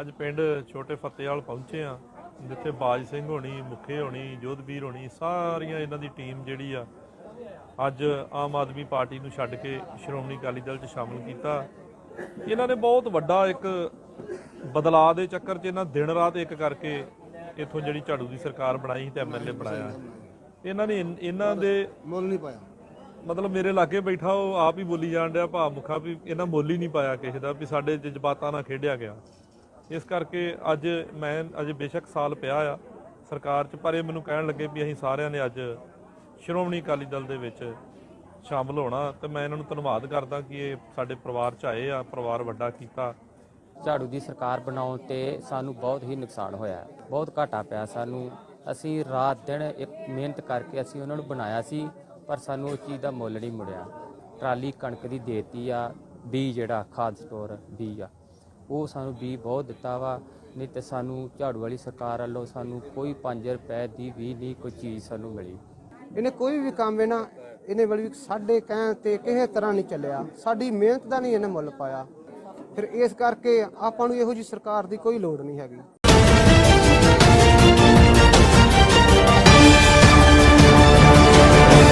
ਅੱਜ ਪਿੰਡ ਛੋਟੇ ਫਤਿਹਵਾਲ ਪਹੁੰਚੇ ਆ ਜਿੱਥੇ ਬਾਜ ਸਿੰਘ ਹੋਣੀ ਮੁਖੇ ਹੋਣੀ ਜੋਧਵੀਰ ਹੋਣੀ ਸਾਰੀਆਂ ਇਹਨਾਂ ਦੀ ਟੀਮ ਜਿਹੜੀ ਆ ਅੱਜ ਆਮ ਆਦਮੀ ਪਾਰਟੀ ਨੂੰ ਛੱਡ ਕੇ ਸ਼੍ਰੋਮਣੀ ਅਕਾਲੀ ਦਲ 'ਚ ਸ਼ਾਮਲ ਕੀਤਾ। ਇਹਨਾਂ ਨੇ ਬਹੁਤ ਵੱਡਾ ਇੱਕ ਬਦਲਾਅ ਦੇ ਚੱਕਰ 'ਚ ਇਹਨਾਂ ਦਿਨ ਰਾਤ ਇੱਕ ਕਰਕੇ ਇੱਥੋਂ ਜਿਹੜੀ ਝਾੜੂ ਦੀ ਸਰਕਾਰ ਬਣਾਈ ਤੇ ਐਮਐਲਏ ਬਣਾਇਆ। ਇਹਨਾਂ ਨੇ ਇਹਨਾਂ ਦੇ ਮੁੱਲ ਨਹੀਂ ਪਾਇਆ। ਮਤਲਬ ਮੇਰੇ ਲਾਗੇ ਬੈਠਾ ਉਹ ਆਪ ਹੀ ਬੋਲੀ ਜਾਣ ਡਿਆ ਭਾ ਮੁਖਾ ਵੀ ਇਹਨਾਂ ਮੁੱਲ ਹੀ ਨਹੀਂ ਪਾਇਆ ਕਿਸੇ ਦਾ ਵੀ ਸਾਡੇ ਜਜ਼ਬਾਤਾਂ ਨਾਲ ਖੇਡਿਆ ਗਿਆ। ਇਸ ਕਰਕੇ ਅੱਜ ਮੈਂ, ਅੱਜ ਬੇਸ਼ੱਕ ਸਾਲ ਪਿਆ ਆ ਸਰਕਾਰ 'ਚ, ਪਰ ਇਹ ਮੈਨੂੰ ਕਹਿਣ ਲੱਗੇ ਵੀ ਅਸੀਂ ਸਾਰਿਆਂ ਨੇ ਅੱਜ ਸ਼੍ਰੋਮਣੀ ਅਕਾਲੀ ਦਲ ਦੇ ਵਿੱਚ ਸ਼ਾਮਲ ਹੋਣਾ ਤੇ ਮੈਂ ਇਹਨਾਂ ਨੂੰ ਧੰਨਵਾਦ ਕਰਦਾ ਕਿ ਇਹ ਸਾਡੇ ਪਰਿਵਾਰ 'ਚ ਆਏ ਆ, ਪਰਿਵਾਰ ਵੱਡਾ ਕੀਤਾ। ਝਾੜੂ ਦੀ ਸਰਕਾਰ ਬਣਾਉਣ ਤੇ ਸਾਨੂੰ ਬਹੁਤ ਹੀ ਨੁਕਸਾਨ ਹੋਇਆ ਬਹੁਤ ਘਾਟਾ ਪਿਆ ਸਾਨੂੰ। ਅਸੀਂ ਰਾਤ ਦਿਨ ਇੱਕ ਮਿਹਨਤ ਕਰਕੇ ਅਸੀਂ ਉਹਨਾਂ ਨੂੰ ਬਣਾਇਆ ਸੀ, ਪਰ ਸਾਨੂੰ ਉਸ ਚੀਜ਼ ਦਾ ਮੁੱਲ ਨਹੀਂ ਮੁੜਿਆ। ਟਰਾਲੀ ਕਣਕ ਦੀ ਦੇਤੀ ਆ ਬੀ ਜਿਹੜਾ, ਖਾਦ ਸਟੋਰ ਬੀ ਆ। ਉਹ ਸਾਨੂੰ ਵੀ ਬਹੁਤ ਦਿੱਤਾ ਵਾ, ਨਹੀਂ ਤੇ ਸਾਨੂੰ ਝਾੜੂ ਵਾਲੀ ਸਰਕਾਰ ਵੱਲੋਂ ਸਾਨੂੰ ਕੋਈ 5 ਰੁਪਏ ਦੀ ਵੀ ਨਹੀਂ ਕੋਈ ਚੀਜ਼ ਸਾਨੂੰ ਮਿਲੀ। ਇਹਨੇ ਕੋਈ ਵੀ ਕੰਮ ਹੈ ਨਾ ਇਹਨੇ ਵੱਲ ਵੀ ਸਾਡੇ ਕਹਿਣ ਤੇ ਕਿਸੇ ਤਰ੍ਹਾਂ ਨਹੀਂ ਚੱਲਿਆ। ਸਾਡੀ ਮਿਹਨਤ ਦਾ ਨਹੀਂ ਇਹਨੇ ਮੁੱਲ ਪਾਇਆ। ਫਿਰ ਇਸ ਕਰਕੇ ਆਪਾਂ ਨੂੰ ਇਹੋ ਜੀ ਸਰਕਾਰ ਦੀ ਕੋਈ ਲੋੜ ਨਹੀਂ ਹੈਗੀ।